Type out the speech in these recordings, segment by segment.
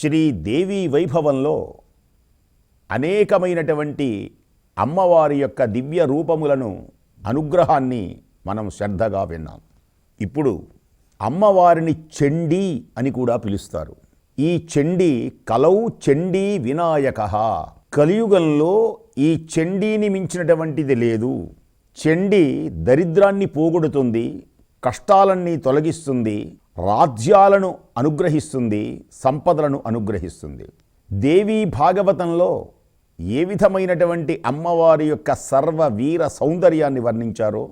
శ్రీదేవి వైభవంలో అనేకమైనటువంటి అమ్మవారి యొక్క దివ్య రూపములను అనుగ్రహాన్ని మనం శ్రద్ధగా విన్నాం. ఇప్పుడు అమ్మవారిని చండీ అని కూడా పిలుస్తారు. ఈ చండీ కలౌ చండీ వినాయక. కలియుగంలో ఈ చండీని మించినటువంటిది లేదు. చెండి దరిద్రాన్ని పోగొడుతుంది కష్టాలన్నీ తొలగిస్తుంది రాజ్యాలను అనుగ్రహిస్తుంది సంపదలను అనుగ్రహిస్తుంది. దేవీ భాగవతంలో ఏ విధమైనటువంటి అమ్మవారి యొక్క సర్వ వీర సౌందర్యాన్ని వర్ణించారో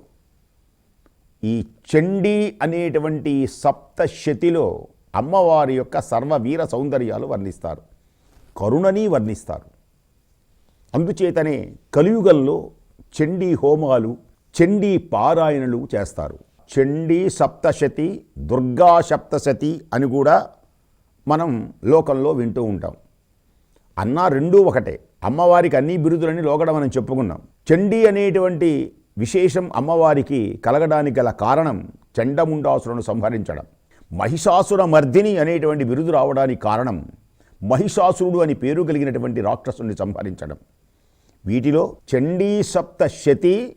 ఈ చండీ అనేటువంటి సప్తశతిలో అమ్మవారి యొక్క సర్వ వీర సౌందర్యాలు వర్ణిస్తారు కరుణని వర్ణిస్తారు. అందుచేతనే కలియుగంలో చండీ హోమాలు చండీ పారాయణలు చేస్తారు. చండీ సప్తశతి దుర్గా సప్తశతి అని కూడా మనం లోకంలో వింటూ ఉంటాం. అన్నా రెండూ ఒకటే. అమ్మవారికి అన్ని బిరుదులని లోగడ మనం చెప్పుకున్నాం. చండీ అనేటువంటి విశేషం అమ్మవారికి కలగడానికి గల కారణం చండముండాసురును సంహరించడం. మహిషాసుర మర్దిని అనేటువంటి బిరుదు రావడానికి కారణం మహిషాసురుడు అని పేరు కలిగినటువంటి రాక్షసుని సంహరించడం. వీటిలో చండీ సప్త శతి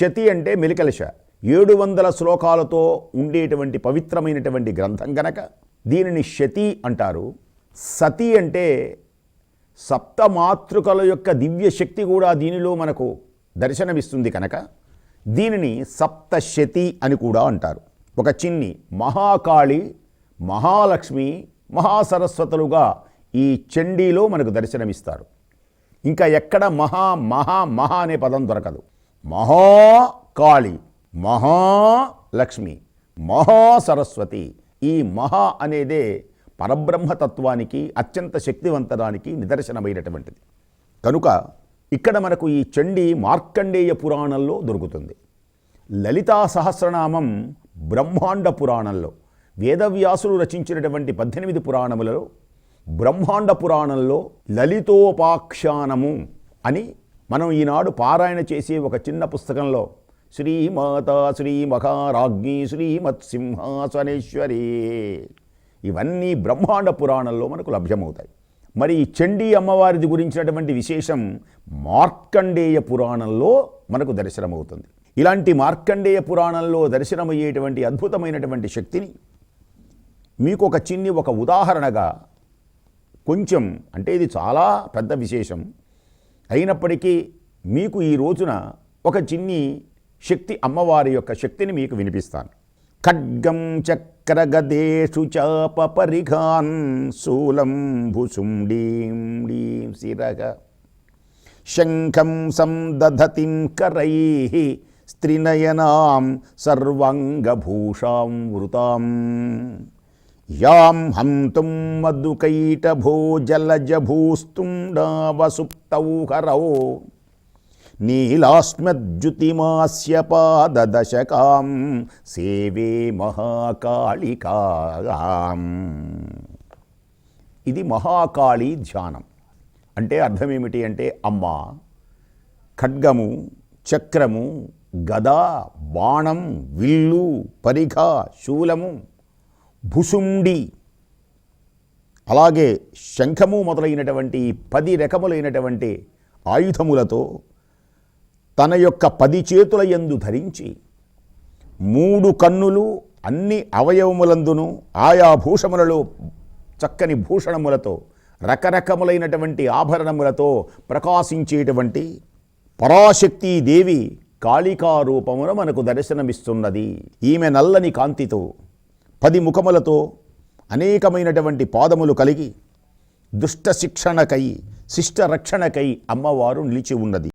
శతి అంటే మెలికలశ ఏడు వందల శ్లోకాలతో ఉండేటువంటి పవిత్రమైనటువంటి గ్రంథం గనక దీనిని శతి అంటారు. సతి అంటే సప్తమాతృకల యొక్క దివ్య శక్తి కూడా దీనిలో మనకు దర్శనమిస్తుంది కనుక దీనిని సప్తశతి అని కూడా అంటారు. ఒక చిన్ని మహాకాళి మహాలక్ష్మి మహాసరస్వతులుగా ఈ చండీలో మనకు దర్శనమిస్తారు. ఇంకా ఎక్కడ మహా మహా మహా అనే పదం దొరకదు. మహాకాళి మహాలక్ష్మి మహాసరస్వతి. ఈ మహా అనేదే పరబ్రహ్మతత్వానికి అత్యంత శక్తివంతడానికి నిదర్శనమైనటువంటిది. కనుక ఇక్కడ మనకు ఈ చండీ మార్కండేయ పురాణంలో దొరుకుతుంది. లలితా సహస్రనామం బ్రహ్మాండ పురాణంలో వేదవ్యాసులు రచించినటువంటి పద్దెనిమిది పురాణములలో బ్రహ్మాండ పురాణంలో లలితోపాఖ్యానము అని మనం ఈనాడు పారాయణ చేసే ఒక చిన్న పుస్తకంలో శ్రీమాతా శ్రీ మహారాజ్ఞి శ్రీమత్సింహాసనేశ్వరి. ఇవన్నీ బ్రహ్మాండ పురాణంలో మనకు లభ్యమవుతాయి. మరి ఈ చండీ అమ్మవారిది గురించినటువంటి విశేషం మార్కండేయ పురాణంలో మనకు దర్శనమవుతుంది. ఇలాంటి మార్కండేయ పురాణంలో దర్శనమయ్యేటువంటి అద్భుతమైనటువంటి శక్తిని మీకు ఒక చిన్ని ఒక ఉదాహరణగా కొంచెం అంటే ఇది చాలా పెద్ద విశేషం. అయినప్పటికీ మీకు ఈ రోజున ఒక చిన్ని శక్తి అమ్మవారి యొక్క శక్తిని మీకు వినిపిస్తాను. ఖడ్గం చక్రగదేషు చాప పరిఘాన్ శూలం భుసుండీం డీం శిరగ శంఖం సందధతిం కరై స్త్రినయనాం సర్వాంగభూషాం వృతాం. యాం హంతుం మధుకైటభో జలజభూస్తుండావసుప్తౌ హరౌ నీలాస్మద్యుతిమాస్య పాదదశకాం సేవే మహాకాళికాం ఇది మహాకాళి ధ్యానం. అంటే అర్థం ఏమిటి అంటే అమ్మ ఖడ్గము చక్రము గద బాణం విల్లు పరిఘ శూలము భుసుండి. అలాగే శంఖము మొదలైనటువంటి పది రకములైనటువంటి ఆయుధములతో తన యొక్క పది చేతుల ఎందు ధరించి మూడు కన్నులు అన్ని అవయవములందును ఆయా భూషములలో చక్కని భూషణములతో రకరకములైనటువంటి ఆభరణములతో ప్రకాశించేటువంటి పరాశక్తి దేవి కాళికారూపమున మనకు దర్శనమిస్తున్నది. ఈమె నల్లని కాంతితో పది ముఖములతో అనేకమైనటువంటి పాదములు కలిగి దుష్ట శిక్షణకై శిష్ట రక్షణకై అమ్మవారు నిలిచి ఉన్నది.